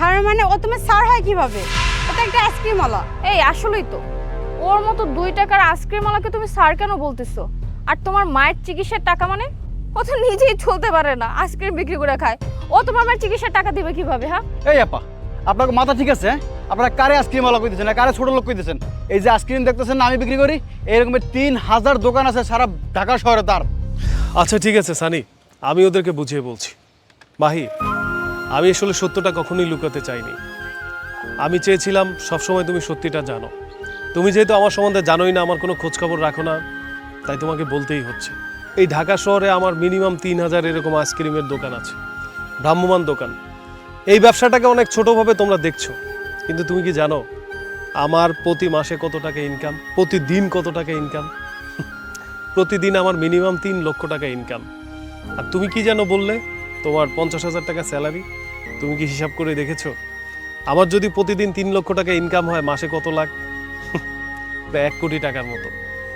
Sir মানে ও তোমার sir হয় কীভাবে? ও তো একটা আইসক্রিম ওয়ালা। এই আসলেই তো। ওর মতো দুই টাকার আইসক্রিম ওয়ালাকে তুমি স্যার কেন বলতেছো? আর তোমার মায়ের চিকিৎসার টাকা মানে? ও তো নিজেই চলতে পারে না আইসক্রিম বিক্রি করে খায়। ও তোমার মায়ের চিকিৎসার টাকা দিবে কীভাবে হ্যাঁ? এই আপা আপনার মাথা ঠিক আছে হ্যাঁ? আপনারা কারে আইসক্রিম আলা কইতেছেন না কারে ছোট লোক কইতেছেন? এই যে আইসক্রিম দেখতেছেন না আমি বিক্রি করি এরকমের তিন হাজার দোকান আছে সারা ঢাকা শহরে তার। আচ্ছা ঠিক আছে সানি আমি ওদেরকে বুঝিয়ে বলছি। মাহি আমি আসলে সত্যটা কখনোই লুকাতে চাইনি। আমি চেয়েছিলাম সবসময় তুমি সত্যিটা জানো। তুমি যেহেতু আমার সম্বন্ধে জানোই না, আমার কোনো খোঁজখবর রাখো না, তাই তোমাকে বলতেই হচ্ছে। এই ঢাকা শহরে আমার মিনিমাম তিন হাজার এরকম আইসক্রিমের দোকান আছে ভ্রাম্যমান দোকান। এই ব্যবসাটাকে অনেক ছোটোভাবে তোমরা দেখছ, কিন্তু তুমি কি জানো, আমার প্রতি মাসে কত টাকা ইনকাম প্রতিদিন কত টাকা ইনকাম প্রতিদিন আমার মিনিমাম তিন লক্ষ টাকা ইনকাম আর তুমি কি যেন বললে তোমার পঞ্চাশ হাজার টাকা স্যালারি, তুমি কি হিসাব করে দেখেছ? আমার যদি প্রতিদিন তিন লক্ষ টাকা ইনকাম হয়, মাসে কত লাখ? এক কোটি টাকার মতো।